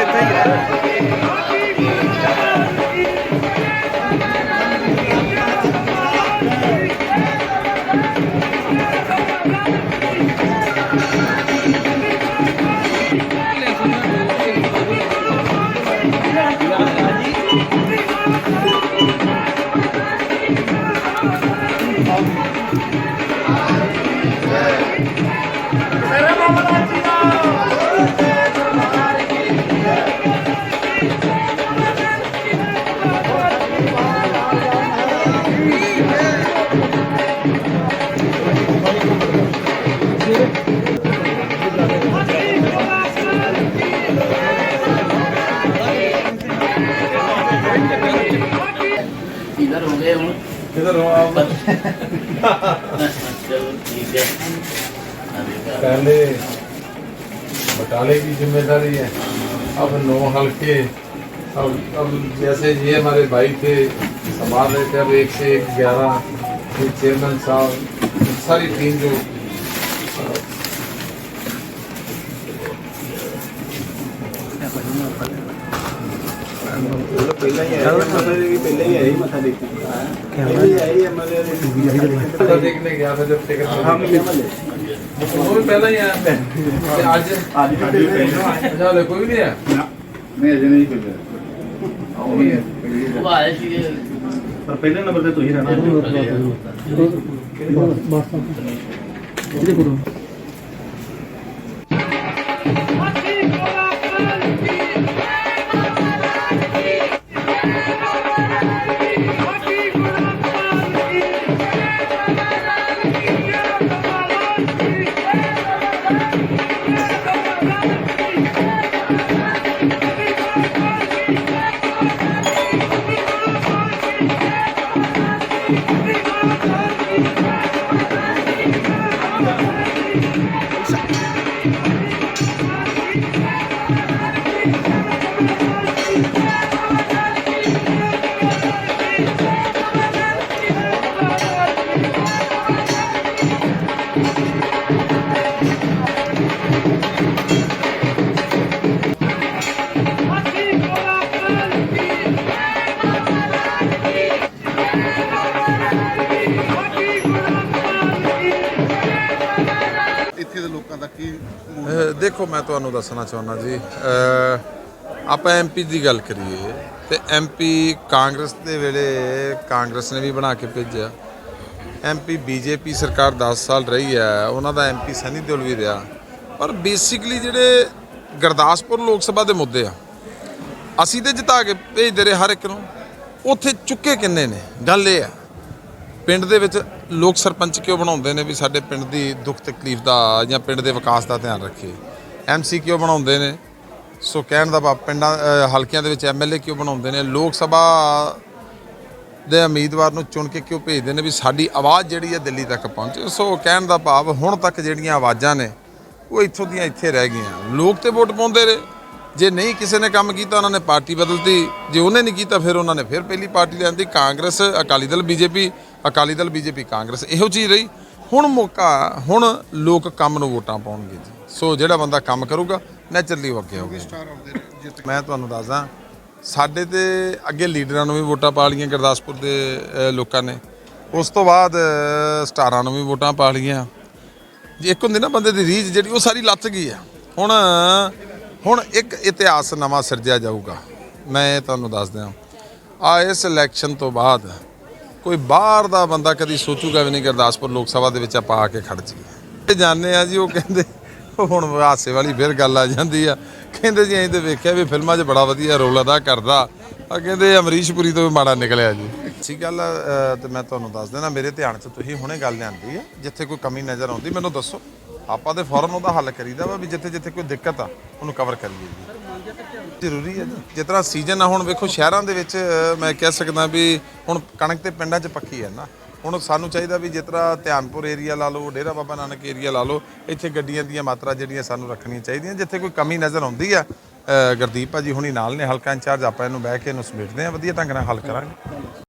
ਇੱਥੇ ਇੱਥੇ ਹੀ ਹੈ इधर हो गए हूँ इधर हो आप चलो ठीक है अभी का- पहले बटाले की जिम्मेदारी है अब नौ हल्के अब अब जैसे ये हमारे भाई थे संभाल रहे थे अब एक से एक ग्यारह ये चेयरमैन साहब सारी टीम जो ਪਹਿਲਾਂ ਹੀ ਆਇਆ ਮਤਲਬ ਵੀ ਪਹਿਲਾਂ ਹੀ ਆਇਆ ਮੱਥਾ ਟੇਕਣ ਵੀ ਨਹੀਂ ਆ ਮੈਂ ਅਜੇ ਨਹੀਂ ਕੋਈ ਉਹ ਹੀ ਉਹ ਪਰ ਪਹਿਲੇ ਨੰਬਰ ਤੇ ਤੁਸੀਂ ਰਹਿਣਾ ਬਸ ਇਹਦੇ ਕੋਲ Yeah. ਇੱਥੇ ਦੇ ਲੋਕਾਂ ਦਾ ਕੀ ਦੇਖੋ, ਮੈਂ ਤੁਹਾਨੂੰ ਦੱਸਣਾ ਚਾਹੁੰਦਾ ਜੀ, ਅਹ ਆਪਾਂ ਐਮਪੀ ਦੀ ਗੱਲ ਕਰੀਏ ਤੇ ਐਮਪੀ ਕਾਂਗਰਸ ਦੇ ਵੇਲੇ ਕਾਂਗਰਸ ਨੇ ਵੀ ਬਣਾ ਕੇ ਭੇਜਿਆ। ਐਮਪੀ ਬੀਜੇਪੀ ਸਰਕਾਰ 10 ਸਾਲ ਰਹੀ ਹੈ, ਉਹਨਾਂ ਦਾ ਐਮਪੀ ਸਨੀ ਦਿਓਲ ਵੀ ਰਿਹਾ। ਪਰ ਬੇਸਿਕਲੀ ਜਿਹੜੇ ਗੁਰਦਾਸਪੁਰ ਲੋਕ ਸਭਾ ਦੇ ਮੁੱਦੇ ਆ, ਅਸੀਂ ਤੇ ਜਿਤਾ ਕੇ ਭੇਜਦੇ ਰਹੇ ਹਰ ਇੱਕ ਨੂੰ, ਉੱਥੇ ਚੁੱਕੇ ਕਿੰਨੇ ਨੇ? ਗੱਲ ਇਹ ਆ। ਪਿੰਡ ਦੇ ਵਿੱਚ ਲੋਕ ਸਰਪੰਚ ਕਿਉਂ ਬਣਾਉਂਦੇ ਨੇ ਵੀ ਸਾਡੇ ਪਿੰਡ ਦੀ ਦੁੱਖ ਤਕਲੀਫ ਦਾ ਜਾਂ ਪਿੰਡ ਦੇ ਵਿਕਾਸ ਦਾ ਧਿਆਨ ਰੱਖੇ ਐਮਸੀ ਕਿਉਂ ਬਣਾਉਂਦੇ ਨੇ? ਸੋ ਕਹਿਣ ਦਾ ਭਾਵ ਪਿੰਡਾਂ ਹਲਕਿਆਂ ਦੇ ਵਿੱਚ ਐਮਐਲਏ ਕਿਉਂ ਬਣਾਉਂਦੇ ਨੇ? ਲੋਕ ਸਭਾ ਦੇ ਉਮੀਦਵਾਰ ਨੂੰ ਚੁਣ ਕੇ ਕਿਉਂ ਭੇਜਦੇ ਨੇ ਵੀ ਸਾਡੀ ਆਵਾਜ਼ ਜਿਹੜੀ ਹੈ ਦਿੱਲੀ ਤੱਕ ਪਹੁੰਚੇ? ਸੋ ਕਹਿਣ ਦਾ ਭਾਵ ਹੁਣ ਤੱਕ ਜਿਹੜੀਆਂ ਆਵਾਜ਼ਾਂ ਨੇ, ਉਹ ਇੱਥੋਂ ਦੀਆਂ ਇੱਥੇ ਰਹਿ ਗਈਆਂ। ਲੋਕ ਤੇ ਵੋਟ ਪਾਉਂਦੇ ਰਹੇ। ਜੇ ਨਹੀਂ ਕਿਸੇ ਨੇ ਕੰਮ ਕੀਤਾ, ਉਹਨਾਂ ਨੇ ਪਾਰਟੀ ਬਦਲਤੀ। ਜੇ ਉਹਨੇ ਨਹੀਂ ਕੀਤਾ, ਫਿਰ ਉਹਨਾਂ ਨੇ ਫਿਰ ਪਹਿਲੀ ਪਾਰਟੀ ਲਿਆਂਦੀ ਕਾਂਗਰਸ, ਅਕਾਲੀ ਦਲ, ਬੀਜੇਪੀ, ਅਕਾਲੀ ਦਲ, ਬੀਜੇਪੀ, ਕਾਂਗਰਸ, ਇਹੋ ਚੀਜ਼ ਰਹੀ। ਹੁਣ ਮੌਕਾ, ਹੁਣ ਲੋਕ ਕੰਮ ਨੂੰ ਵੋਟਾਂ ਪਾਉਣਗੇ ਜੀ। ਸੋ ਜਿਹੜਾ ਬੰਦਾ ਕੰਮ ਕਰੂਗਾ, ਨੈਚੁਰਲੀ ਉਹ ਅੱਗੇ ਹੋਊਗਾ ਮੈਂ ਤੁਹਾਨੂੰ ਦੱਸਦਾ, ਸਾਡੇ ਤੇ ਅੱਗੇ ਲੀਡਰਾਂ ਨੂੰ ਵੀ ਵੋਟਾਂ ਪਾ ਲਈਆਂ ਗੁਰਦਾਸਪੁਰ ਦੇ ਲੋਕਾਂ ਨੇ। ਉਸ ਤੋਂ ਬਾਅਦ ਸਟਾਰਾਂ ਨੂੰ ਵੀ ਵੋਟਾਂ ਪਾ ਲਈਆਂ। ਜੇ ਇੱਕ ਹੁੰਦੀ ਨਾ ਬੰਦੇ ਦੀ ਰੀਝ ਜਿਹੜੀ, ਉਹ ਸਾਰੀ ਲੱਥ ਗਈ ਆ। ਹੁਣ ਹੁਣ ਇੱਕ ਇਤਿਹਾਸ ਨਵਾਂ ਸਿਰਜਿਆ ਜਾਊਗਾ। ਮੈਂ ਤੁਹਾਨੂੰ ਦੱਸ ਦਿਆਂ। ਆ ਇਸ ਇਲੈਕਸ਼ਨ ਤੋਂ ਬਾਅਦ ਕੋਈ ਬਾਹਰ ਦਾ ਬੰਦਾ ਕਦੀ ਸੋਚੂਗਾ ਵੀ ਨਹੀਂ ਗੁਰਦਾਸਪੁਰ ਲੋਕ ਸਭਾ ਦੇ ਵਿੱਚ ਆਪਾਂ ਆ ਕੇ ਖੜ ਜਾਈਏ। ਇਹ ਜਾਣਦੇ ਆ ਜੀ ਉਹ ਕਹਿੰਦੇ ਉਹ ਹੁਣ ਹਾਸੇ ਵਾਲੀ ਫਿਰ ਗੱਲ ਆ ਜਾਂਦੀ ਆ। ਕਹਿੰਦੇ ਜੀ ਅਸੀਂ ਤੇ ਵੇਖਿਆ ਵੀ ਫਿਲਮਾਂ 'ਚ ਬੜਾ ਵਧੀਆ ਰੋਲ ਅਦਾ ਕਰਦਾ। ਆ ਕਹਿੰਦੇ ਅਮਰੀਸ਼ ਪੁਰੀ ਤੋਂ ਵੀ ਮਾੜਾ ਨਿਕਲਿਆ ਜੀ। ਅੱਛੀ ਗੱਲ ਆ, ਅ, ਤੇ ਮੈਂ ਤੁਹਾਨੂੰ ਦੱਸ ਦੇਣਾ ਮੇਰੇ ਧਿਆਨ 'ਚ ਤੁਸੀਂ ਹੁਣੇ ਗੱਲ ਲਿਆਂਦੀ ਆ ਜਿੱਥੇ ਕੋਈ ਕਮੀ ਨਜ਼ਰ ਆਉਂਦੀ ਮੈਨੂੰ ਦੱਸੋ। ਆਪਾਂ ਤੇ ਫੌਰਨ ਉਹਦਾ ਹੱਲ ਕਰੀਦਾ ਵਾ ਵੀ ਜਿੱਥੇ ਜਿੱਥੇ ਕੋਈ ਦਿੱਕਤ ਆ ਉਹਨੂੰ ਕਵਰ ਕਰੀਏ ਜੀ। ਜ਼ਰੂਰੀ ਹੈ ਜੀ ਜਿਸ ਤਰ੍ਹਾਂ ਸੀਜ਼ਨ ਆ ਹੁਣ ਵੇਖੋ ਸ਼ਹਿਰਾਂ ਦੇ ਵਿੱਚ ਮੈਂ ਕਹਿ ਸਕਦਾ ਵੀ ਹੁਣ ਕਣਕ ਤੇ ਪਿੰਡਾਂ 'ਚ ਪੱਕੀ ਹੈ ਨਾ। ਹੁਣ ਸਾਨੂੰ ਚਾਹੀਦਾ ਵੀ ਜਿਸ ਤਰ੍ਹਾਂ ਧਿਆਨਪੁਰ ਏਰੀਆ ਲਾ ਲਓ ਡੇਰਾ ਬਾਬਾ ਨਾਨਕ ਏਰੀਆ ਲਾ ਲਓ ਇੱਥੇ ਗੱਡੀਆਂ ਦੀਆਂ ਮਾਤਰਾ ਜਿਹੜੀਆਂ ਸਾਨੂੰ ਰੱਖਣੀਆਂ ਚਾਹੀਦੀਆਂ। ਜਿੱਥੇ ਕੋਈ ਕਮੀ ਨਜ਼ਰ ਆਉਂਦੀ ਆ ਅ, ਗੁਰਦੀਪ ਭਾਜੀ ਹੁਣੀ ਨਾਲ ਨੇ ਹਲਕਾ ਇੰਚਾਰਜ ਆਪਾਂ ਇਹਨੂੰ ਬਹਿ ਕੇ ਇਹਨੂੰ ਸਮੇਟਦੇ ਆ ਵਧੀਆ ਢੰਗ ਨਾਲ ਹੱਲ ਕਰਾਂਗੇ।